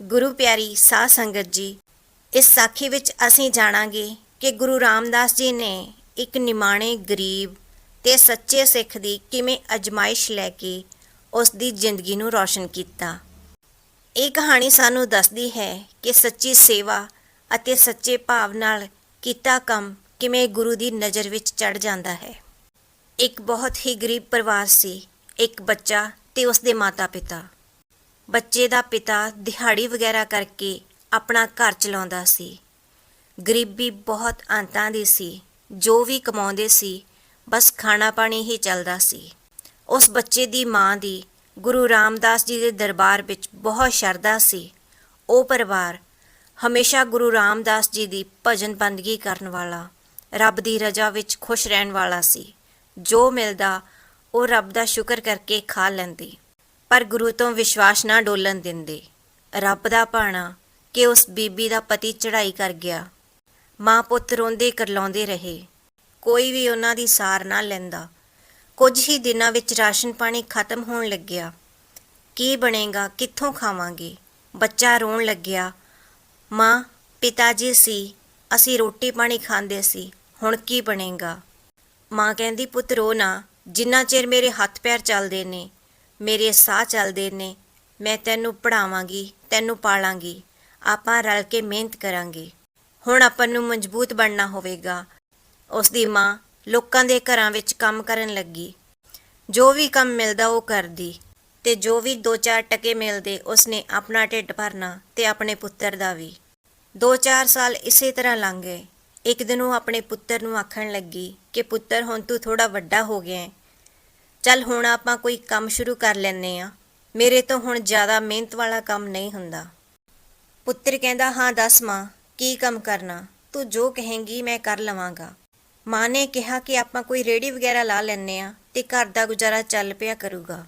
ਗੁਰੂ ਪਿਆਰੀ ਸਾਧ ਸੰਗਤ ਜੀ, ਇਸ ਸਾਖੀ ਵਿੱਚ ਅਸੀਂ ਜਾਣਾਂਗੇ ਕਿ ਗੁਰੂ ਰਾਮਦਾਸ ਜੀ ਨੇ ਇੱਕ ਨਿਮਾਣੇ ਗਰੀਬ ਤੇ ਸੱਚੇ ਸਿੱਖ ਦੀ ਕਿਵੇਂ ਅਜਮਾਇਸ਼ ਲੈ ਕੇ ਉਸ ਦੀ ਜ਼ਿੰਦਗੀ ਨੂੰ ਰੌਸ਼ਨ ਕੀਤਾ। ਇਹ ਕਹਾਣੀ ਸਾਨੂੰ ਦੱਸਦੀ ਹੈ ਕਿ ਸੱਚੀ ਸੇਵਾ ਅਤੇ ਸੱਚੇ ਭਾਵ ਨਾਲ ਕੀਤਾ ਕੰਮ ਕਿਵੇਂ ਗੁਰੂ ਦੀ ਨਜ਼ਰ ਵਿੱਚ ਚੜ ਜਾਂਦਾ ਹੈ। ਇੱਕ ਬਹੁਤ ਹੀ ਗਰੀਬ ਪਰਿਵਾਰ ਸੀ, ਇੱਕ ਬੱਚਾ ਤੇ ਉਸ ਦੇ ਮਾਤਾ-ਪਿਤਾ। ਬੱਚੇ ਦਾ ਪਿਤਾ ਦਿਹਾੜੀ ਵਗੈਰਾ ਕਰਕੇ ਆਪਣਾ ਘਰ ਚਲਾਉਂਦਾ ਸੀ। ਗਰੀਬੀ ਬਹੁਤ ਅੰਤਾਂ ਦੀ ਸੀ। ਜੋ ਵੀ ਕਮਾਉਂਦੇ ਸੀ, ਬਸ ਖਾਣਾ ਪਾਣੀ ਹੀ ਚੱਲਦਾ ਸੀ। ਉਸ ਬੱਚੇ ਦੀ ਮਾਂ ਦੀ ਗੁਰੂ ਰਾਮਦਾਸ ਜੀ ਦੇ ਦਰਬਾਰ ਵਿੱਚ ਬਹੁਤ ਸ਼ਰਧਾ ਸੀ। ਉਹ ਪਰਿਵਾਰ ਹਮੇਸ਼ਾ ਗੁਰੂ ਰਾਮਦਾਸ ਜੀ ਦੀ ਭਜਨ ਬੰਦਗੀ ਕਰਨ ਵਾਲਾ, ਰੱਬ ਦੀ ਰਜ਼ਾ ਵਿੱਚ ਖੁਸ਼ ਰਹਿਣ ਵਾਲਾ ਸੀ। ਜੋ ਮਿਲਦਾ, ਉਹ ਰੱਬ ਦਾ ਸ਼ੁਕਰ ਕਰਕੇ ਖਾ ਲੈਂਦੀ। ਪਰ ਗੁਰੂ ਤੋਂ ਵਿਸ਼ਵਾਸ ਨਾ ਡੋਲਣ ਦਿੰਦੇ। ਰੱਬ ਦਾ ਭਾਣਾ, ਕਿ ਉਸ ਬੀਬੀ ਦਾ ਪਤੀ ਚੜ੍ਹਾਈ ਕਰ ਗਿਆ। ਮਾਂ ਪੁੱਤ ਰੋਂਦੇ ਕਰਲਾਉਂਦੇ ਰਹੇ। ਕੋਈ ਵੀ ਉਹਨਾਂ ਦੀ ਸਾਰ ਨਾ ਲੈਂਦਾ। ਕੁਝ ਹੀ ਦਿਨਾਂ ਵਿੱਚ ਰਾਸ਼ਨ ਪਾਣੀ ਖਤਮ ਹੋਣ ਲੱਗਿਆ। ਕੀ ਬਣੇਗਾ, ਕਿੱਥੋਂ ਖਾਵਾਂਗੇ? ਬੱਚਾ ਰੋਣ ਲੱਗਿਆ। ਮਾਂ ਪਿਤਾ ਜੀ ਸੀ, ਅਸੀਂ ਰੋਟੀ ਪਾਣੀ ਖਾਂਦੇ ਸੀ, ਹੁਣ ਕੀ ਬਣੇਗਾ? ਮਾਂ ਕਹਿੰਦੀ, ਪੁੱਤ ਰੋ ਨਾ। ਜਿੰਨਾ ਚਿਰ ਮੇਰੇ ਹੱਥ ਪੈਰ ਚੱਲਦੇ ਨੇ ਮੇਰੇ ਸਾਹ ਚੱਲਦੇ ਨੇ। ਮੈਂ ਤੈਨੂੰ ਪੜਾਵਾਂਗੀ ਤੈਨੂੰ ਪਾਲਾਂਗੀ। ਆਪਾਂ ਰਲ ਕੇ ਮਿਹਨਤ ਕਰਾਂਗੇ। ਹੁਣ ਆਪਾਂ ਨੂੰ ਮਜ਼ਬੂਤ ਬਣਨਾ ਹੋਵੇਗਾ। ਉਸ ਦੀ ਮਾਂ ਲੋਕਾਂ ਦੇ ਘਰਾਂ ਵਿੱਚ ਕੰਮ ਕਰਨ ਲੱਗੀ। ਜੋ ਵੀ ਕੰਮ ਮਿਲਦਾ ਉਹ ਕਰਦੀ ਤੇ ਜੋ ਵੀ 2-4 ਟਕੇ ਮਿਲਦੇ ਉਸਨੇ ਆਪਣਾ ਢਿੱਡ ਭਰਨਾ ਤੇ ਆਪਣੇ ਪੁੱਤਰ ਦਾ ਵੀ। 2-4 ਸਾਲ ਇਸੇ ਤਰ੍ਹਾਂ ਲੰਘ ਗਏ। ਇੱਕ ਦਿਨ ਉਹ ਆਪਣੇ ਪੁੱਤਰ ਨੂੰ ਆਖਣ ਲੱਗੀ ਕਿ ਪੁੱਤਰ ਹੁਣ ਤੂੰ ਥੋੜਾ ਵੱਡਾ ਹੋ ਗਿਆ ਹੈ। ਚੱਲ ਹੁਣ ਆਪਾਂ ਕੋਈ ਕੰਮ ਸ਼ੁਰੂ ਕਰ ਲੈਨੇ ਆ ਮੇਰੇ ਤੋਂ ਹੁਣ ਜ਼ਿਆਦਾ ਮਿਹਨਤ ਵਾਲਾ ਕੰਮ ਨਹੀਂ ਹੁੰਦਾ। ਪੁੱਤਰ ਕਹਿੰਦਾ, ਹਾਂ, ਦੱਸ ਮਾਂ, ਕੀ ਕੰਮ ਕਰਨਾ? ਤੂੰ ਜੋ ਕਹੇਂਗੀ ਮੈਂ ਕਰ ਲਵਾਂਗਾ। ਮਾਂ ਨੇ ਕਿਹਾ ਕਿ ਆਪਾਂ ਕੋਈ ਰੇੜੀ ਵਗੈਰਾ ਲਾ ਲੈਨੇ ਆ ਤੇ ਘਰ ਦਾ ਗੁਜ਼ਾਰਾ ਚੱਲ ਪਿਆ ਕਰੂਗਾ।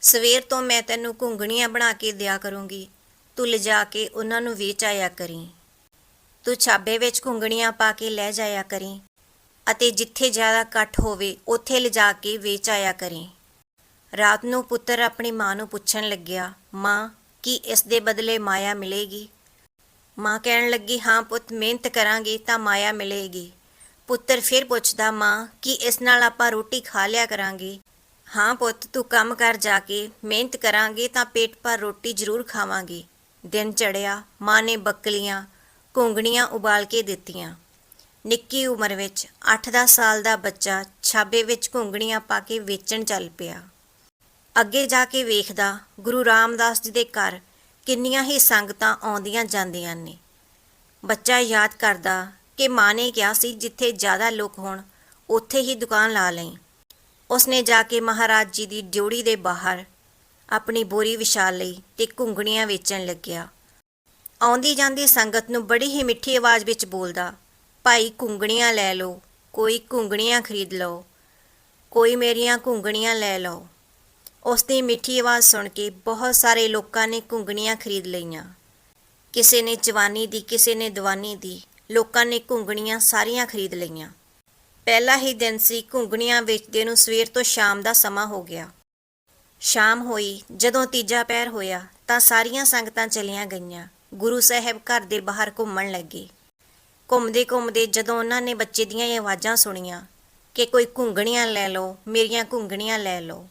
ਸਵੇਰ ਤੋਂ ਮੈਂ ਤੈਨੂੰ ਘੁੰਗਣੀਆਂ ਬਣਾ ਕੇ ਦਿਆ ਕਰੂੰਗੀ। ਤੂੰ ਲਿਜਾ ਕੇ ਉਹਨਾਂ ਨੂੰ ਵੇਚ ਆਇਆ ਕਰੀਂ। ਤੂੰ ਛਾਬੇ ਵਿੱਚ ਘੁੰਗਣੀਆਂ ਪਾ ਕੇ ਲੈ ਜਾਇਆ ਕਰੀਂ। ਅਤੇ ਜਿੱਥੇ ਜ਼ਿਆਦਾ ਇਕੱਠ ਹੋਵੇ, ਉੱਥੇ ਲਿਜਾ ਕੇ ਵੇਚ ਆਇਆ ਕਰੀਂ। ਰਾਤ ਨੂੰ ਪੁੱਤਰ ਆਪਣੀ ਮਾਂ ਨੂੰ ਪੁੱਛਣ ਲੱਗਿਆ, ਮਾਂ, ਕੀ ਇਸ ਦੇ ਬਦਲੇ ਮਾਇਆ ਮਿਲੇਗੀ? ਮਾਂ ਕਹਿਣ ਲੱਗੀ, ਹਾਂ ਪੁੱਤ, ਮਿਹਨਤ ਕਰਾਂਗੇ ਤਾਂ ਮਾਇਆ ਮਿਲੇਗੀ। ਪੁੱਤਰ ਫਿਰ ਪੁੱਛਦਾ, ਮਾਂ, ਕੀ ਇਸ ਨਾਲ ਆਪਾਂ ਰੋਟੀ ਖਾ ਲਿਆ ਕਰਾਂਗੇ? ਹਾਂ ਪੁੱਤ, ਤੂੰ ਕੰਮ ਕਰ ਜਾ ਕੇ, ਮਿਹਨਤ ਕਰਾਂਗੇ ਤਾਂ ਪੇਟ ਭਰ ਰੋਟੀ ਜ਼ਰੂਰ ਖਾਵਾਂਗੇ। ਦਿਨ ਚੜਿਆ ਮਾਂ ਨੇ ਬੱਕਲੀਆਂ, ਘੁੰਗਣੀਆਂ ਉਬਾਲ ਕੇ ਦਿੱਤੀਆਂ। ਨਿੱਕੀ ਉਮਰ ਵਿੱਚ 8-10 ਸਾਲ ਦਾ ਬੱਚਾ ਛਾਬੇ ਵਿੱਚ ਘੁੰਗਣੀਆਂ ਪਾ ਕੇ ਵੇਚਣ ਚੱਲ ਪਿਆ। ਅੱਗੇ ਜਾ ਕੇ ਵੇਖਦਾ ਗੁਰੂ ਰਾਮਦਾਸ ਜੀ ਦੇ ਘਰ ਕਿੰਨੀਆਂ ਹੀ ਸੰਗਤਾਂ ਆਉਂਦੀਆਂ ਜਾਂਦੀਆਂ ਨੇ। ਬੱਚਾ ਯਾਦ ਕਰਦਾ ਕਿ ਮਾਂ ਨੇ ਕਿਹਾ ਸੀ, ਜਿੱਥੇ ਜ਼ਿਆਦਾ ਲੋਕ ਹੋਣ, ਉੱਥੇ ਹੀ ਦੁਕਾਨ ਲਾ ਲਈ। ਉਸਨੇ ਜਾ ਕੇ ਮਹਾਰਾਜ ਜੀ ਦੀ ਡਿਉੜੀ ਦੇ ਬਾਹਰ ਆਪਣੀ ਬੋਰੀ ਵਿਛਾ ਲਈ ਤੇ ਘੁੰਗਣੀਆਂ ਵੇਚਣ ਲੱਗਿਆ। ਆਉਂਦੀ ਜਾਂਦੀ ਸੰਗਤ ਨੂੰ ਬੜੀ ਹੀ ਮਿੱਠੀ ਆਵਾਜ਼ ਵਿੱਚ ਬੋਲਦਾ ਭਾਈ ਘੁੰਗਣੀਆਂ ਲੈ ਲਓ, ਕੋਈ ਘੁੰਗਣੀਆਂ ਖਰੀਦ ਲਓ, ਕੋਈ ਮੇਰੀਆਂ ਘੁੰਗਣੀਆਂ ਲੈ ਲਓ। ਉਸ ਦੀ ਮਿੱਠੀ ਆਵਾਜ਼ ਸੁਣ ਕੇ ਬਹੁਤ ਸਾਰੇ ਲੋਕਾਂ ਨੇ ਘੁੰਗਣੀਆਂ ਖਰੀਦ ਲਈਆਂ। ਕਿਸੇ ਨੇ ਜਵਾਨੀ ਦੀ, ਕਿਸੇ ਨੇ ਦਵਾਨੀ ਦੀ, ਲੋਕਾਂ ਨੇ ਘੁੰਗਣੀਆਂ ਸਾਰੀਆਂ ਖਰੀਦ ਲਈਆਂ। ਪਹਿਲਾ ਹੀ ਦਿਨ ਸੀ ਘੁੰਗਣੀਆਂ ਵੇਚਦੇ ਨੂੰ ਸਵੇਰ ਤੋਂ ਸ਼ਾਮ ਦਾ ਸਮਾਂ ਹੋ ਗਿਆ। ਸ਼ਾਮ ਹੋਈ, ਜਦੋਂ ਤੀਜਾ ਪੈਰ ਹੋਇਆ ਤਾਂ ਸਾਰੀਆਂ ਸੰਗਤਾਂ ਚਲੀਆਂ ਗਈਆਂ। ਗੁਰੂ ਸਾਹਿਬ ਘਰ ਦੇ ਬਾਹਰ ਘੁੰਮਣ ਲੱਗੇ। ਘੁੰਮਦੇ ਘੁੰਮਦੇ ਜਦੋਂ ਉਹਨਾਂ ਨੇ ਬੱਚੇ ਦੀਆਂ ਇਹ ਆਵਾਜ਼ਾਂ ਸੁਣੀਆਂ ਕਿ ਕੋਈ ਘੁੰਗਣੀਆਂ ਲੈ ਲਓ, ਮੇਰੀਆਂ ਘੁੰਗਣੀਆਂ ਲੈ ਲਓ।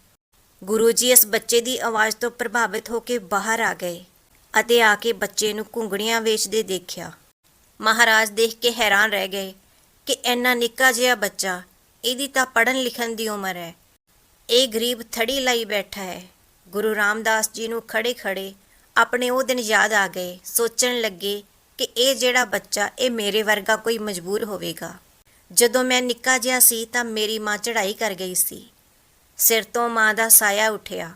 ਗੁਰੂ ਜੀ ਇਸ ਬੱਚੇ ਦੀ ਆਵਾਜ਼ ਤੋਂ ਪ੍ਰਭਾਵਿਤ ਹੋ ਕੇ ਬਾਹਰ ਆ ਗਏ ਅਤੇ ਆ ਕੇ ਬੱਚੇ ਨੂੰ ਘੁੰਗਣੀਆਂ ਵੇਚਦੇ ਦੇਖਿਆ। ਮਹਾਰਾਜ ਦੇਖ ਕੇ ਹੈਰਾਨ ਰਹਿ ਗਏ ਕਿ ਇੰਨਾ ਨਿੱਕਾ ਜਿਹਾ ਬੱਚਾ, ਇਹਦੀ ਤਾਂ ਪੜ੍ਹਨ ਲਿਖਣ ਦੀ ਉਮਰ ਹੈ। ਇਹ ਗਰੀਬ ਥੜੀ ਲਈ ਬੈਠਾ ਹੈ। ਗੁਰੂ ਰਾਮਦਾਸ ਜੀ ਨੂੰ ਖੜੇ ਖੜੇ ਆਪਣੇ ਉਹ ਦਿਨ ਯਾਦ ਆ ਗਏ, ਸੋਚਣ ਲੱਗੇ ਕਿ ਇਹ ਜਿਹੜਾ ਬੱਚਾ, ਇਹ ਮੇਰੇ ਵਰਗਾ ਕੋਈ ਮਜਬੂਰ ਹੋਵੇਗਾ। ਜਦੋਂ ਮੈਂ ਨਿੱਕਾ ਜਿਹਾ ਸੀ ਤਾਂ ਮੇਰੀ ਮਾਂ ਚੜ੍ਹਾਈ ਕਰ ਗਈ ਸੀ। ਸਿਰ ਤੋਂ ਮਾਂ ਦਾ ਸਾਇਆ ਉੱਠਿਆ।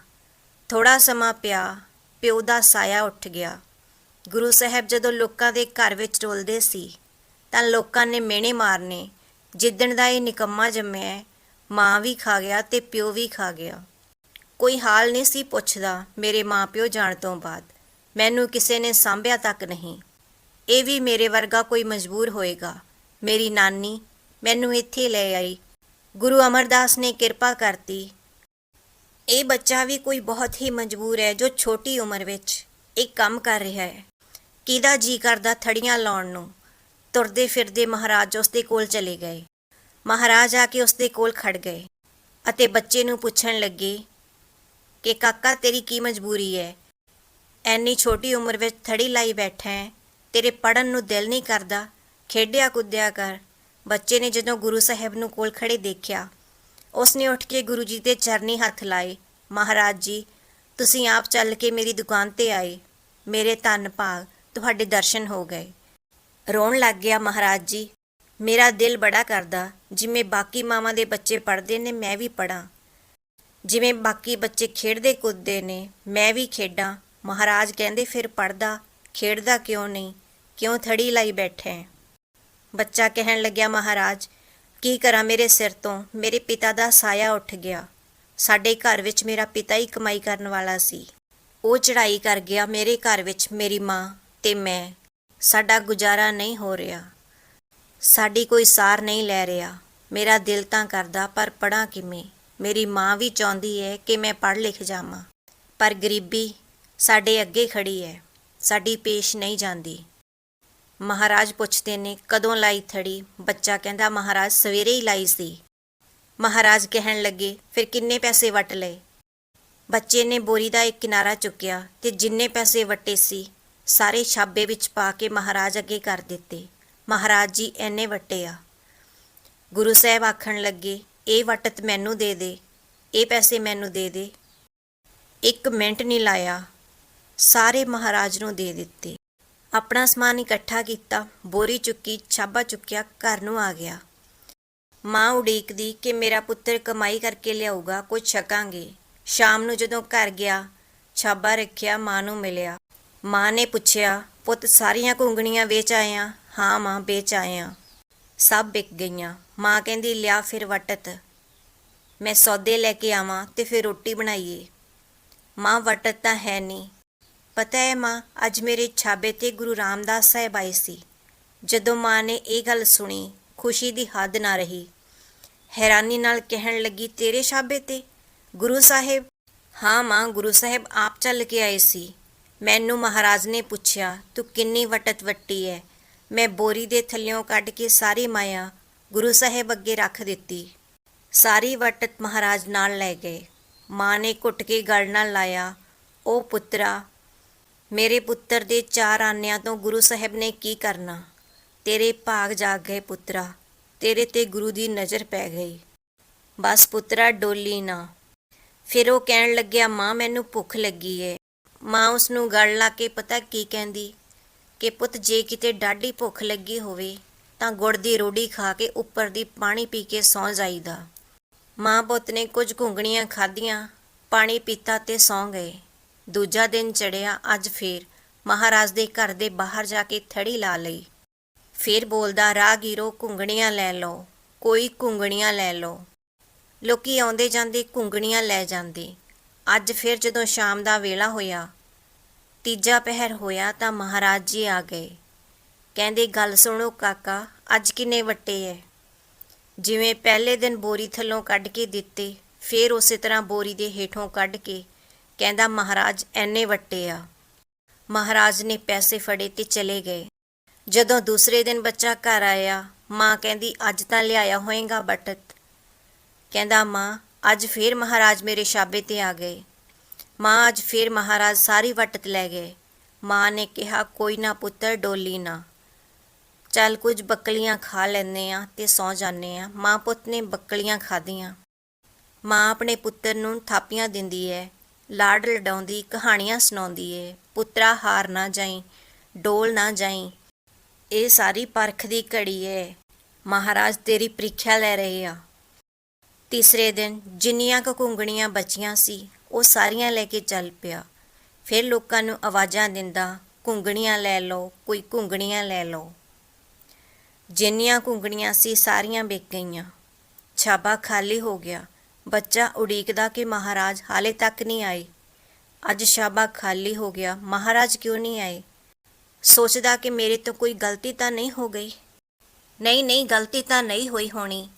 ਥੋੜਾ ਸਮਾਂ ਪਿਆ, ਪਿਓ ਦਾ ਸਾਇਆ ਉੱਠ ਗਿਆ। ਗੁਰੂ ਸਾਹਿਬ ਜਦੋਂ ਲੋਕਾਂ ਦੇ ਘਰ ਵਿੱਚ ਰੋਲਦੇ ਸੀ, ਤਾਂ ਲੋਕਾਂ ਨੇ ਮਿਹਣੇ ਮਾਰਨੇ। ਜਿੱਦਣ ਦਾ ਇਹ ਨਿਕੰਮਾ ਜੰਮਿਆ, ਮਾਂ ਵੀ ਖਾ ਗਿਆ ਤੇ ਪਿਓ ਵੀ ਖਾ ਗਿਆ। ਕੋਈ ਹਾਲ ਨਹੀਂ ਸੀ ਪੁੱਛਦਾ ਮੇਰੇ ਮਾਪਿਓ ਜਾਣ ਤੋਂ ਬਾਅਦ। ਮੈਨੂੰ ਕਿਸੇ ਨੇ ਸਾਂਭਿਆ ਤੱਕ ਨਹੀਂ। ਇਹ ਵੀ ਮੇਰੇ ਵਰਗਾ ਕੋਈ ਮਜਬੂਰ ਹੋਏਗਾ। ਮੇਰੀ ਨਾਨੀ ਮੈਨੂੰ ਇੱਥੇ ਲੈ ਆਈ। ਗੁਰੂ ਅਮਰਦਾਸ ਨੇ ਕਿਰਪਾ ਕਰਤੀ। ਇਹ ਬੱਚਾ ਵੀ ਕੋਈ ਬਹੁਤ ਹੀ ਮਜਬੂਰ ਹੈ ਜੋ ਛੋਟੀ ਉਮਰ ਵਿੱਚ ਇੱਕ ਕੰਮ ਕਰ ਰਿਹਾ ਹੈ। ਕਿਹਦਾ ਜੀ ਕਰਦਾ ਥੜੀਆਂ ਲਾਉਣ ਨੂੰ? ਤੁਰਦੇ ਫਿਰਦੇ ਮਹਾਰਾਜ ਉਸ ਦੇ ਕੋਲ ਚਲੇ ਗਏ। ਮਹਾਰਾਜ ਆ ਕੇ ਉਸ ਦੇ ਕੋਲ ਖੜ ਗਏ ਅਤੇ ਬੱਚੇ ਨੂੰ ਪੁੱਛਣ ਲੱਗੇ ਕਿ ਕਾਕਾ ਤੇਰੀ ਕੀ ਮਜਬੂਰੀ ਹੈ? ਐਨੀ ਛੋਟੀ ਉਮਰ ਵਿੱਚ ਥੜੀ ਲਾਈ ਬੈਠਾ ਹੈ। ਤੇਰੇ ਪੜਨ ਨੂੰ ਦਿਲ ਨਹੀਂ ਕਰਦਾ, ਖੇਡਿਆ ਕੁੱਦਿਆ ਕਰ। ਬੱਚੇ ਨੇ ਜਦੋਂ ਗੁਰੂ ਸਾਹਿਬ ਨੂੰ ਕੋਲ ਖੜੇ ਦੇਖਿਆ ਉਸ ਨੇ ਉੱਠ ਕੇ ਗੁਰੂ ਜੀ ਦੇ ਚਰਨੀ ਹੱਥ ਲਾਏ, ਮਹਾਰਾਜ ਜੀ, ਤੁਸੀਂ ਆਪ ਚੱਲ ਕੇ ਮੇਰੀ ਦੁਕਾਨ ਤੇ ਆਏ। ਮੇਰੇ ਧੰਨ ਭਾਗ, ਤੁਹਾਡੇ ਦਰਸ਼ਨ ਹੋ ਗਏ। ਰੋਣ ਲੱਗ ਗਿਆ, ਮਹਾਰਾਜ ਜੀ, ਮੇਰਾ ਦਿਲ ਬੜਾ ਕਰਦਾ, ਜਿਵੇਂ ਬਾਕੀ ਮਾਵਾਂ ਦੇ ਬੱਚੇ ਪੜ੍ਹਦੇ ਨੇ, ਮੈਂ ਵੀ ਪੜਾਂ ਜਿਵੇਂ ਬਾਕੀ ਬੱਚੇ ਖੇਡਦੇ ਕੁੱਦਦੇ ਨੇ, ਮੈਂ ਵੀ ਖੇਡਾਂ। ਮਹਾਰਾਜ ਕਹਿੰਦੇ, ਫਿਰ ਪੜਦਾ ਖੇਡਦਾ ਕਿਉਂ ਨਹੀਂ? ਕਿਉਂ ਥੜੀ ਲਾਈ ਬੈਠੇ ਬੱਚਾ ਕਹਿਣ ਲੱਗਿਆ, ਮਹਾਰਾਜ, ਕੀ ਕਰਾਂ ਮੇਰੇ ਸਿਰ ਤੋਂ? ਮੇਰੇ ਪਿਤਾ ਦਾ ਸਾਇਆ ਉੱਠ ਗਿਆ। ਸਾਡੇ ਘਰ ਵਿੱਚ ਮੇਰਾ ਪਿਤਾ ਹੀ ਕਮਾਈ ਕਰਨ ਵਾਲਾ ਸੀ। ਉਹ ਚੜ੍ਹਾਈ ਕਰ ਗਿਆ, ਮੇਰੇ ਘਰ ਵਿੱਚ ਮੇਰੀ ਮਾਂ ਤੇ ਮੈਂ। ਸਾਡਾ ਗੁਜ਼ਾਰਾ ਨਹੀਂ ਹੋ ਰਿਹਾ। ਸਾਡੀ ਕੋਈ ਸਾਰ ਨਹੀਂ ਲੈ ਰਿਹਾ। ਮੇਰਾ ਦਿਲ ਤਾਂ ਕਰਦਾ, ਪਰ ਪੜਾਂ ਕਿਵੇਂ? ਮੇਰੀ ਮਾਂ ਵੀ ਚਾਹੁੰਦੀ ਹੈ ਕਿ ਮੈਂ ਪੜ੍ਹ ਲਿਖ ਜਾਵਾਂ। ਪਰ ਗਰੀਬੀ ਸਾਡੇ ਅੱਗੇ ਖੜੀ ਹੈ। ਸਾਡੀ ਪੇਸ਼ ਨਹੀਂ ਜਾਂਦੀ। ਮਹਾਰਾਜ ਪੁੱਛਦੇ ਨੇ, ਕਦੋਂ ਲਾਈ ਥੜੀ? ਬੱਚਾ ਕਹਿੰਦਾ, ਮਹਾਰਾਜ ਸਵੇਰੇ ਹੀ ਲਾਈ ਸੀ। ਮਹਾਰਾਜ ਕਹਿਣ ਲੱਗੇ, ਫਿਰ ਕਿੰਨੇ ਪੈਸੇ ਵਟ ਲਏ? ਬੱਚੇ ਨੇ ਬੋਰੀ ਦਾ ਇੱਕ ਕਿਨਾਰਾ ਚੁੱਕਿਆ ਤੇ ਜਿੰਨੇ ਪੈਸੇ ਵਟੇ ਸੀ, ਸਾਰੇ ਛਾਬੇ ਵਿੱਚ ਪਾ ਕੇ ਮਹਾਰਾਜ ਅੱਗੇ ਕਰ ਦਿੱਤੇ। ਮਹਾਰਾਜ ਜੀ ਐਨੇ ਵਟੇ ਆ। ਗੁਰੂ ਸਾਹਿਬ ਆਖਣ ਲੱਗੇ, ਇਹ ਵਟਤ ਮੈਨੂੰ ਦੇ ਦੇ, ਇਹ ਪੈਸੇ ਮੈਨੂੰ ਦੇ ਦੇ। ਇੱਕ ਮਿੰਟ ਨਹੀਂ ਲਾਇਆ, ਸਾਰੇ ਮਹਾਰਾਜ ਨੂੰ ਦੇ ਦਿੱਤੇ। ਆਪਣਾ ਸਮਾਨ ਇਕੱਠਾ ਕੀਤਾ, ਬੋਰੀ ਚੁੱਕੀ, ਛਾਬਾ ਚੁੱਕਿਆ, ਘਰ ਨੂੰ ਆ ਗਿਆ। ਮਾਂ ਉਡੀਕਦੀ ਕਿ ਮੇਰਾ ਪੁੱਤਰ ਕਮਾਈ ਕਰਕੇ ਲਿਆਊਗਾ, ਕੁਝ ਛਕਾਂਗੇ। ਸ਼ਾਮ ਨੂੰ ਜਦੋਂ ਘਰ ਗਿਆ, ਛਾਬਾ ਰੱਖਿਆ, ਮਾਂ ਨੂੰ ਮਿਲਿਆ। ਮਾਂ ਨੇ ਪੁੱਛਿਆ, ਪੁੱਤ, ਸਾਰੀਆਂ ਘੁੰਗਣੀਆਂ ਵੇਚ ਆਇਆ ਹਾਂ ਮਾਂ, ਵੇਚ ਆਇਆ ਸਭ ਵਿਕ ਗਈਆਂ। ਮਾਂ ਕਹਿੰਦੀ, ਲਿਆ ਫਿਰ ਵਟਤ। ਮੈਂ ਸੌਦੇ ਲੈ ਕੇ ਆਵਾਂ ਤੇ ਫਿਰ ਰੋਟੀ ਬਣਾਈਏ। ਮਾਂ, ਵਟਤ ਤਾਂ ਹੈ ਨਹੀਂ ਪਤਾ ਹੈ ਮਾਂ, ਅੱਜ ਮੇਰੇ ਛਾਬੇ ਤੇ ਗੁਰੂ ਰਾਮਦਾਸ ਸਾਹਿਬ ਆਏ ਸੀ। ਜਦੋਂ ਮਾਂ ਨੇ ਇਹ ਗੱਲ ਸੁਣੀ, ਖੁਸ਼ੀ ਦੀ ਹੱਦ ਨਾ ਰਹੀ। ਹੈਰਾਨੀ ਨਾਲ ਕਹਿਣ ਲੱਗੀ, ਤੇਰੇ ਛਾਬੇ ਤੇ? ਗੁਰੂ ਸਾਹਿਬ? ਹਾਂ ਮਾਂ, ਗੁਰੂ ਸਾਹਿਬ ਆਪ ਚੱਲ ਕੇ ਆਏ ਸੀ। ਮੈਨੂੰ ਮਹਾਰਾਜ ਨੇ ਪੁੱਛਿਆ, ਤੂੰ ਕਿੰਨੀ ਵਟਤ ਵੱਟੀ ਹੈ ਮੈਂ ਬੋਰੀ ਦੇ ਥੱਲਿਓਂ ਕੱਢ ਕੇ ਸਾਰੀ ਮਾਇਆ ਗੁਰੂ ਸਾਹਿਬ ਅੱਗੇ ਰੱਖ ਦਿੱਤੀ। ਸਾਰੀ ਵਟਤ ਮਹਾਰਾਜ ਨਾਲ ਲੈ ਗਏ। ਮਾਂ ਨੇ ਘੁੱਟ ਕੇ ਗਲ ਨਾਲ ਲਾਇਆ, ਉਹ ਪੁੱਤਰਾ ਮੇਰੇ ਪੁੱਤਰ ਦੇ ਚਾਰ ਆਨਿਆਂ ਤੋਂ ਗੁਰੂ ਸਾਹਿਬ ਨੇ ਕੀ ਕਰਨਾ? ਤੇਰੇ ਭਾਗ ਜਾਗ ਗਏ ਪੁੱਤਰਾ, ਤੇਰੇ ਤੇ ਗੁਰੂ ਦੀ ਨਜ਼ਰ ਪੈ ਗਈ। ਬਸ ਪੁੱਤਰਾ, ਡੋਲੀ ਨਾ। ਫਿਰ ਉਹ ਕਹਿਣ ਲੱਗਿਆ, ਮਾਂ, ਮੈਨੂੰ ਭੁੱਖ ਲੱਗੀ ਏ। ਮਾਂ ਉਸ ਨੂੰ ਗਲ ਲਾ ਕੇ ਪਤਾ ਕੀ ਕਹਿੰਦੀ? ਕਿ ਪੁੱਤ, ਜੇ ਕਿਤੇ ਡਾਢੀ ਭੁੱਖ ਲੱਗੀ ਹੋਵੇ, ਤਾਂ ਗੁੜ ਦੀ ਰੋੜੀ ਖਾ ਕੇ ਉੱਪਰ ਦੀ ਪਾਣੀ ਪੀ ਕੇ ਸੌਂ ਜਾਈਦਾ। ਮਾਂ ਪੁੱਤ ਨੇ ਕੁਝ ਘੁੰਗਣੀਆਂ ਖਾਧੀਆਂ, ਪਾਣੀ ਪੀਤਾ ਤੇ ਸੌਂ ਗਏ। ਦੂਜਾ ਦਿਨ ਚੜਿਆ, ਅੱਜ ਫੇਰ ਮਹਾਰਾਜ ਦੇ ਘਰ ਦੇ ਬਾਹਰ ਜਾ ਕੇ ਥੜੀ ਲਾ ਲਈ। ਫੇਰ ਬੋਲਦਾ, ਰਾਹਗੀਰੋ, ਘੁੰਗਣੀਆਂ ਲੈ ਲਓ, ਕੋਈ ਘੁੰਗਣੀਆਂ ਲੈ ਲਓ। ਲੋਕੀ ਆਉਂਦੇ ਜਾਂਦੇ ਘੁੰਗਣੀਆਂ ਲੈ ਜਾਂਦੇ। ਅੱਜ ਫਿਰ ਜਦੋਂ ਸ਼ਾਮ ਦਾ ਵੇਲਾ ਹੋਇਆ, ਤੀਜਾ ਪਹਿਰ ਹੋਇਆ ਤਾਂ ਮਹਾਰਾਜ ਜੀ ਆ ਗਏ। ਕਹਿੰਦੇ, ਗੱਲ ਸੁਣੋ ਕਾਕਾ, ਅੱਜ ਕਿੰਨੇ ਵੱਟੇ ਐ। ਜਿਵੇਂ ਪਹਿਲੇ ਦਿਨ ਬੋਰੀ ਥੱਲੋਂ ਕੱਢ ਕੇ ਦਿੱਤੇ, ਫੇਰ ਉਸੇ ਤਰ੍ਹਾਂ ਬੋਰੀ ਦੇ ਹੇਠੋਂ ਕੱਢ ਕੇ ਕਹਿੰਦਾ, ਮਹਾਰਾਜ, ਐਨੇ ਵੱਟੇ ਆ। ਮਹਾਰਾਜ ਨੇ ਪੈਸੇ ਫੜੇ ਤੇ ਚਲੇ ਗਏ। ਜਦੋਂ ਦੂਸਰੇ ਦਿਨ ਬੱਚਾ ਘਰ ਆਇਆ, ਮਾਂ ਕਹਿੰਦੀ, ਅੱਜ ਤਾਂ ਲਿਆਇਆ ਹੋਏਗਾ ਬਟਤ ਕਹਿੰਦਾ, ਮਾਂ, ਅੱਜ ਫੇਰ ਮਹਾਰਾਜ ਮੇਰੇ ਸ਼ਾਬੇ ਤੇ ਆ ਗਏ। ਮਾਂ, ਅੱਜ ਫੇਰ ਮਹਾਰਾਜ ਸਾਰੀ ਵਟਤ ਲੈ ਗਏ। ਮਾਂ ਨੇ ਕਿਹਾ, ਕੋਈ ਨਾ ਪੁੱਤਰ, ਡੋਲੀ ਨਾ। ਚੱਲ ਕੁਝ ਬੱਕਲੀਆਂ ਖਾ ਲੈਨੇ ਆ ਤੇ ਸੌ ਜਾਂਦੇ ਆ। ਮਾਂ ਪੁੱਤ ਨੇ ਬੱਕਲੀਆਂ ਖਾਧੀਆਂ। ਮਾਂ ਆਪਣੇ ਪੁੱਤਰ ਨੂੰ ਥਾਪੀਆਂ ਦਿੰਦੀ ਹੈ ਲਾਡ ਲਡਾਉਂਦੀ, ਕਹਾਣੀਆਂ ਸੁਣਾਉਂਦੀ ਏ, ਪੁੱਤਰਾ ਹਾਰ ਨਾ ਜਾਈ, ਡੋਲ ਨਾ ਜਾਈ, ਇਹ ਸਾਰੀ ਪਰਖ ਦੀ ਘੜੀ ਏ। ਮਹਾਰਾਜ ਤੇਰੀ ਪ੍ਰੀਖਿਆ ਲੈ ਰਹੇ ਆ। ਤੀਸਰੇ ਦਿਨ ਜਿੰਨੀਆਂ ਕੁ ਘੁੰਗਣੀਆਂ ਬਚੀਆਂ ਸੀ, ਉਹ ਸਾਰੀਆਂ ਲੈ ਕੇ ਚੱਲ ਪਿਆ। ਫਿਰ ਲੋਕਾਂ ਨੂੰ ਆਵਾਜ਼ਾਂ ਦਿੰਦਾ, ਘੁੰਗਣੀਆਂ ਲੈ ਲਓ, ਕੋਈ ਘੁੰਗਣੀਆਂ ਲੈ ਲਓ। ਜਿੰਨੀਆਂ ਘੁੰਗਣੀਆਂ ਸੀ, ਸਾਰੀਆਂ ਵਿਕ ਗਈਆਂ। ਛਾਬਾ ਖਾਲੀ ਹੋ ਗਿਆ। ਬੱਚਾ ਉਡੀਕਦਾ ਕਿ ਮਹਾਰਾਜ ਹਾਲੇ ਤੱਕ ਨਹੀਂ ਆਏ। ਅੱਜ ਸ਼ਾਬਾ ਖਾਲੀ ਹੋ ਗਿਆ, ਮਹਾਰਾਜ ਕਿਉਂ ਨਹੀਂ ਆਏ? ਸੋਚਦਾ ਕਿ ਮੇਰੇ ਤੋਂ ਕੋਈ ਗਲਤੀ ਤਾਂ ਨਹੀਂ ਹੋ ਗਈ? ਨਹੀਂ ਨਹੀਂ, ਗਲਤੀ ਤਾਂ ਨਹੀਂ ਹੋਈ ਹੋਣੀ।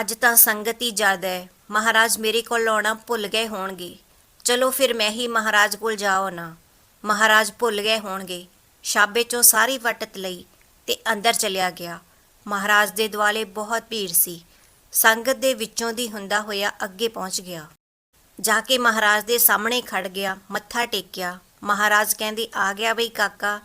ਅੱਜ ਤਾਂ ਸੰਗਤ ਹੀ ਜ਼ਿਆਦਾ ਹੈ। ਮਹਾਰਾਜ ਮੇਰੇ ਕੋਲ ਆਉਣਾ ਭੁੱਲ ਗਏ ਹੋਣਗੇ। ਚਲੋ ਫਿਰ ਮੈਂ ਹੀ ਮਹਾਰਾਜ ਕੋਲ ਜਾਓ ਨਾ ਮਹਾਰਾਜ ਭੁੱਲ ਗਏ ਹੋਣਗੇ। ਸ਼ਾਬੇ ਚੋਂ ਸਾਰੀ ਵਟਤ ਲਈ ਤੇ ਅੰਦਰ ਚਲਿਆ ਗਿਆ। ਮਹਾਰਾਜ ਦੇ ਦੁਆਲੇ ਬਹੁਤ ਭੀੜ ਸੀ। ਸੰਗਤ ਦੇ ਵਿੱਚੋਂ ਦੀ ਹੁੰਦਾ ਹੋਇਆ ਅੱਗੇ ਪਹੁੰਚ ਗਿਆ। ਜਾ ਕੇ ਮਹਾਰਾਜ ਦੇ ਸਾਹਮਣੇ ਖੜ ਗਿਆ, ਮੱਥਾ ਟੇਕਿਆ। ਮਹਾਰਾਜ ਕਹਿੰਦੇ, ਆ ਗਿਆ ਬਈ ਕਾਕਾ।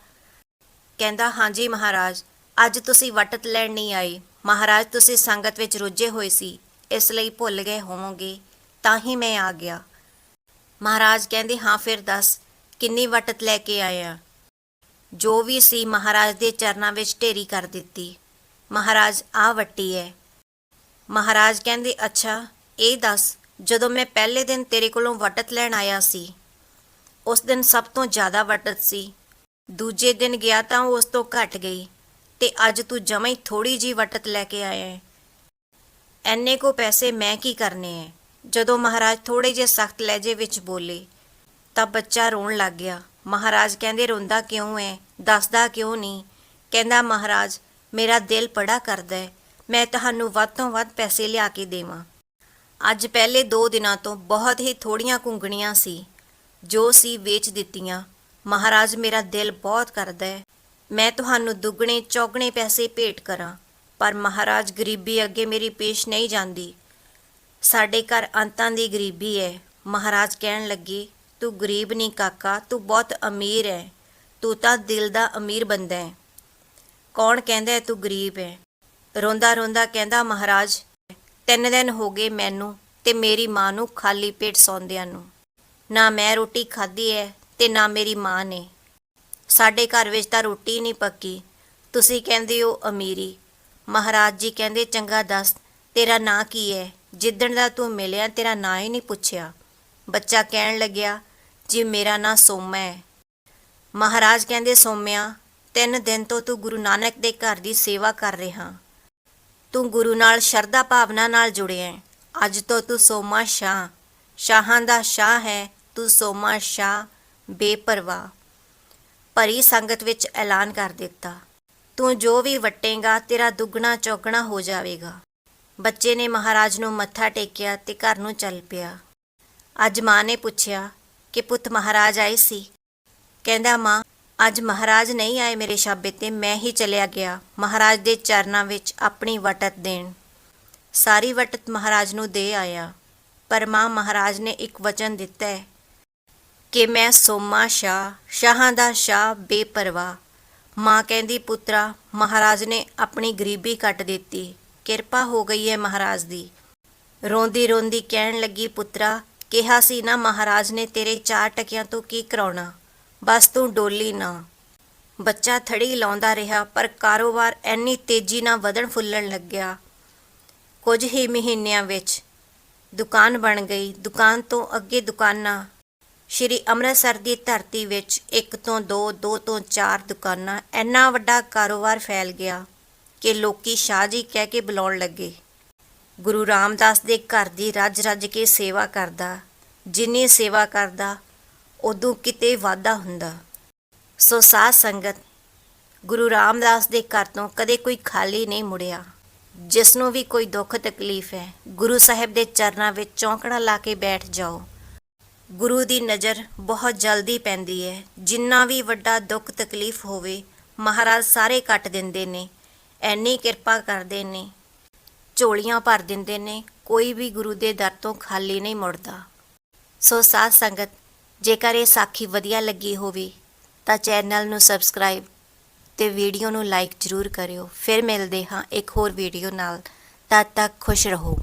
ਕਹਿੰਦਾ ਹਾਂਜੀ ਮਹਾਰਾਜ, ਅੱਜ ਤੁਸੀਂ ਵਟਤ ਲੈਣ ਨਹੀਂ ਆਏ। ਮਹਾਰਾਜ, ਤੁਸੀਂ ਸੰਗਤ ਵਿੱਚ ਰੁੱਝੇ ਹੋਏ ਸੀ, ਇਸ ਲਈ ਭੁੱਲ ਗਏ ਹੋਵੋਗੇ, ਤਾਂ ਹੀ ਮੈਂ ਆ ਗਿਆ। ਮਹਾਰਾਜ ਕਹਿੰਦੇ, ਹਾਂ, ਫਿਰ ਦੱਸ, ਕਿੰਨੀ ਵਟਤ ਲੈ ਕੇ ਆਇਆ? ਜੋ ਵੀ ਸੀ, ਮਹਾਰਾਜ ਦੇ ਚਰਨਾਂ ਵਿੱਚ ਢੇਰੀ ਕਰ ਦਿੱਤੀ। ਮਹਾਰਾਜ ਆ ਵੱਟੀ ਹੈ। ਮਹਾਰਾਜ ਕਹਿੰਦੇ, ਅੱਛਾ, ਇਹ ਦੱਸ, ਜਦੋਂ ਮੈਂ ਪਹਿਲੇ ਦਿਨ ਤੇਰੇ ਕੋਲੋਂ ਵਟਤ ਲੈਣ ਆਇਆ ਸੀ, ਉਸ ਦਿਨ ਸਭ ਤੋਂ ਜ਼ਿਆਦਾ ਵਟਤ ਸੀ। ਦੂਜੇ ਦਿਨ ਗਿਆ ਤਾਂ ਉਹ ਉਸ ਤੋਂ ਘਟ ਗਈ ਤੇ ਅੱਜ ਤੂੰ ਜਮਾਂ ਹੀ ਥੋੜੀ ਜੀ ਵਟਤ ਲੈ ਕੇ ਆਇਆ ਹੈ। ਐਨੇ ਕੋ ਪੈਸੇ ਮੈਂ ਕੀ ਕਰਨੇ ਐ ਜਦੋਂ ਮਹਾਰਾਜ ਥੋੜੇ ਜਿਹੇ ਸਖਤ ਲਹਿਜੇ ਵਿੱਚ ਬੋਲੇ, ਤਾਂ ਬੱਚਾ ਰੋਣ ਲੱਗ ਗਿਆ। ਮਹਾਰਾਜ ਕਹਿੰਦੇ, ਰੋਂਦਾ ਕਿਉਂ ਐ ਦੱਸਦਾ ਕਿਉਂ ਨਹੀਂ? ਕਹਿੰਦਾ, ਮਹਾਰਾਜ, ਮੇਰਾ ਦਿਲ ਬੜਾ ਕਰਦਾ ਹੈ। ਮੈਂ ਤੁਹਾਨੂੰ ਵੱਧ ਤੋਂ ਵੱਧ ਪੈਸੇ ਲਿਆ ਕੇ ਦੇਵਾਂ। ਅੱਜ ਪਹਿਲੇ 2 ਦਿਨਾਂ ਤੋਂ ਬਹੁਤ ਹੀ ਥੋੜੀਆਂ ਕੁੰਗਣੀਆਂ ਸੀ, ਜੋ ਸੀ ਵੇਚ ਦਿੱਤੀਆਂ। ਮਹਾਰਾਜ ਮੇਰਾ ਦਿਲ ਬਹੁਤ ਕਰਦਾ ਹੈ। ਮੈਂ ਤੁਹਾਨੂੰ ਦੁੱਗਣੇ, ਚੌਗਣੇ ਪੈਸੇ ਭੇਟ ਕਰਾਂ, ਪਰ ਮਹਾਰਾਜ ਗਰੀਬੀ ਅੱਗੇ ਮੇਰੀ ਪੇਸ਼ ਨਹੀਂ ਜਾਂਦੀ। ਸਾਡੇ ਘਰ ਅੰਤਾਂ ਦੀ ਗਰੀਬੀ ਹੈ। ਮਹਾਰਾਜ ਕਹਿਣ ਲੱਗੇ, ਤੂੰ ਗਰੀਬ ਨਹੀਂ ਕਾਕਾ, ਤੂੰ ਬਹੁਤ ਅਮੀਰ ਹੈ। ਤੂੰ ਤਾਂ ਦਿਲ ਦਾ ਅਮੀਰ ਬੰਦਾ ਹੈ। ਕੌਣ ਕਹਿੰਦਾ ਹੈ ਤੂੰ ਗਰੀਬ ਹੈ? ਰੋਂਦਾ ਰੋਂਦਾ ਕਹਿੰਦਾ, ਮਹਾਰਾਜ, ਤਿੰਨ ਦਿਨ ਹੋ ਗਏ ਮੈਨੂੰ ਤੇ ਮੇਰੀ ਮਾਂ ਨੂੰ ਖਾਲੀ ਪੇਟ ਸੌਂਦਿਆਂ ਨੂੰ। ਨਾ ਮੈਂ ਰੋਟੀ ਖਾਧੀ ਹੈ ਤੇ ਨਾ ਮੇਰੀ ਮਾਂ ਨੇ। ਸਾਡੇ ਘਰ ਵਿੱਚ ਤਾਂ ਰੋਟੀ ਨਹੀਂ ਪੱਕੀ। ਤੁਸੀਂ ਕਹਿੰਦੇ ਹੋ ਅਮੀਰੀ। ਮਹਾਰਾਜ ਜੀ ਕਹਿੰਦੇ, ਚੰਗਾ ਦੱਸ, ਤੇਰਾ ਨਾਂ ਕੀ ਹੈ ਜਿੱਦਣ ਦਾ ਤੂੰ ਮਿਲਿਆ, ਤੇਰਾ ਨਾਂ ਹੀ ਨਹੀਂ ਪੁੱਛਿਆ। ਬੱਚਾ ਕਹਿਣ ਲੱਗਿਆ, ਜੀ ਮੇਰਾ ਨਾਂ ਸੋਮਾ ਹੈ ਮਹਾਰਾਜ ਕਹਿੰਦੇ, ਸੋਮਿਆ, ਤਿੰਨ ਦਿਨ ਤੋਂ ਤੂੰ ਗੁਰੂ ਨਾਨਕ ਦੇ ਘਰ ਦੀ ਸੇਵਾ ਕਰ ਰਿਹਾ। ਤੂੰ ਗੁਰੂ ਨਾਲ ਸ਼ਰਧਾ ਭਾਵਨਾ ਨਾਲ ਜੁੜਿਆ ਅੱਜ ਤੋਂ ਤੂੰ ਸੋਮਾ ਸ਼ਾਹ। ਸ਼ਾਹਾਂ ਦਾ ਸ਼ਾਹ ਹੈ, ਤੂੰ ਸੋਮਾ ਸ਼ਾਹ। ਬੇਪਰਵਾਹ। ਭਰੀ ਸੰਗਤ ਵਿੱਚ ਐਲਾਨ ਕਰ ਦਿੱਤਾ। ਤੂੰ ਜੋ ਵੀ ਵਟੇਗਾ, ਤੇਰਾ ਦੁੱਗਣਾ ਚੌਗਣਾ ਹੋ ਜਾਵੇਗਾ। ਬੱਚੇ ਨੇ ਮਹਾਰਾਜ ਨੂੰ ਮੱਥਾ ਟੇਕਿਆ ਤੇ ਘਰ ਨੂੰ ਚੱਲ ਪਿਆ। ਅੱਜ ਮਾਂ ਨੇ ਪੁੱਛਿਆ ਕਿ ਪੁੱਤ ਮਹਾਰਾਜ ਆਏ ਸੀ? ਕਹਿੰਦਾ, ਮਾਂ ਅੱਜ ਮਹਾਰਾਜ ਨਹੀਂ ਆਏ ਮੇਰੇ ਸ਼ਾਬੇ ਤੇ ਮੈਂ ਹੀ ਚਲਿਆ ਗਿਆ। ਮਹਾਰਾਜ ਦੇ ਚਰਨਾਂ ਵਿੱਚ ਆਪਣੀ ਵਟਤ ਦੇਣ। ਸਾਰੀ ਵਟਤ ਮਹਾਰਾਜ ਨੂੰ ਦੇ ਆਇਆ। ਪਰ ਮਾਂ ਮਹਾਰਾਜ ਨੇ ਇੱਕ ਵਚਨ ਦਿੱਤਾ ਹੈ ਕਿ ਮੈਂ ਸੋਮਾ ਸ਼ਾਹ, ਸ਼ਾਹਾਂ ਦਾ ਸ਼ਾਹ ਬੇਪਰਵਾਹ ਮਾਂ ਕਹਿੰਦੀ, ਪੁੱਤਰਾ, ਮਹਾਰਾਜ ਨੇ ਆਪਣੀ ਗਰੀਬੀ ਕੱਟ ਦਿੱਤੀ। ਕਿਰਪਾ ਹੋ ਗਈ ਹੈ ਮਹਾਰਾਜ ਦੀ। ਰੋਂਦੀ ਰੋਂਦੀ ਕਹਿਣ ਲੱਗੀ, ਪੁੱਤਰਾ, ਕਿਹਾ ਸੀ ਨਾ ਮਹਾਰਾਜ ਨੇ ਤੇਰੇ ਚਾਰ ਟਕਿਆਂ ਤੋਂ ਕੀ ਕਰਾਉਣਾ? ਬਸ ਤੂੰ ਡੋਲੀ ਨਾ। ਬੱਚਾ ਥੜੀ ਲਾਉਂਦਾ ਰਿਹਾ, ਪਰ ਕਾਰੋਬਾਰ ਐਨੀ ਤੇਜ਼ੀ ਨਾਲ ਵਧਣ ਫੁੱਲਣ ਲੱਗਿਆ। ਕੁਝ ਹੀ ਮਹੀਨਿਆਂ ਵਿੱਚ ਦੁਕਾਨ ਬਣ ਗਈ। ਦੁਕਾਨ ਤੋਂ ਅੱਗੇ ਦੁਕਾਨਾਂ। ਸ਼੍ਰੀ ਅੰਮ੍ਰਿਤਸਰ ਦੀ ਧਰਤੀ ਵਿੱਚ ਇੱਕ ਤੋਂ ਦੋ ਦੋ ਤੋਂ ਚਾਰ ਦੁਕਾਨਾਂ। ਇੰਨਾ ਵੱਡਾ ਕਾਰੋਬਾਰ ਫੈਲ ਗਿਆ ਕਿ ਲੋਕੀ ਸ਼ਾਹ ਜੀ ਕਹਿ ਕੇ ਬੁਲਾਉਣ ਲੱਗੇ। ਗੁਰੂ ਰਾਮਦਾਸ ਦੇ ਘਰ ਦੀ ਰੱਜ ਰੱਜ ਕੇ ਸੇਵਾ ਕਰਦਾ, ਜਿੰਨੀ ਸੇਵਾ ਕਰਦਾ ਉਦੋਂ ਕਿਤੇ ਵਾਧਾ ਹੁੰਦਾ। ਸੋ ਸਾਧ ਸੰਗਤ, ਗੁਰੂ ਰਾਮਦਾਸ ਦੇ ਘਰ ਤੋਂ ਕਦੇ ਕੋਈ ਖਾਲੀ ਨਹੀਂ ਮੁੜਿਆ। ਜਿਸ ਨੂੰ ਵੀ ਕੋਈ ਦੁੱਖ ਤਕਲੀਫ ਹੈ, ਗੁਰੂ ਸਾਹਿਬ ਦੇ ਚਰਨਾਂ ਵਿੱਚ ਚੌਂਕੜਾ ਲਾ ਕੇ ਬੈਠ ਜਾਓ। ਗੁਰੂ ਦੀ ਨਜ਼ਰ ਬਹੁਤ ਜਲਦੀ ਪੈਂਦੀ ਹੈ। ਜਿੰਨਾ ਵੀ ਵੱਡਾ ਦੁੱਖ ਤਕਲੀਫ ਹੋਵੇ, ਮਹਾਰਾਜ ਸਾਰੇ ਕੱਟ ਦਿੰਦੇ ਨੇ, ਐਨੀ ਕਿਰਪਾ ਕਰਦੇ ਨੇ, ਝੋਲੀਆਂ ਭਰ ਦਿੰਦੇ ਨੇ, ਕੋਈ ਵੀ ਗੁਰੂ ਦੇ ਦਰ ਤੋਂ ਖਾਲੀ ਨਹੀਂ ਮੁੜਦਾ। ਸੋ ਸਾਧ ਸੰਗਤ ਜੇਕਰ ਇਹ ਸਾਖੀ ਵਧੀਆ ਲੱਗੀ ਹੋਵੇ, ਤਾਂ ਚੈਨਲ ਨੂੰ ਸਬਸਕ੍ਰਾਈਬ ਤੇ ਵੀਡੀਓ ਨੂੰ ਲਾਈਕ ਜ਼ਰੂਰ ਕਰਿਓ। ਫਿਰ ਮਿਲਦੇ ਹਾਂ ਇੱਕ ਹੋਰ ਵੀਡੀਓ ਨਾਲ। ਤਦ ਤੱਕ ਖੁਸ਼ ਰਹੋ।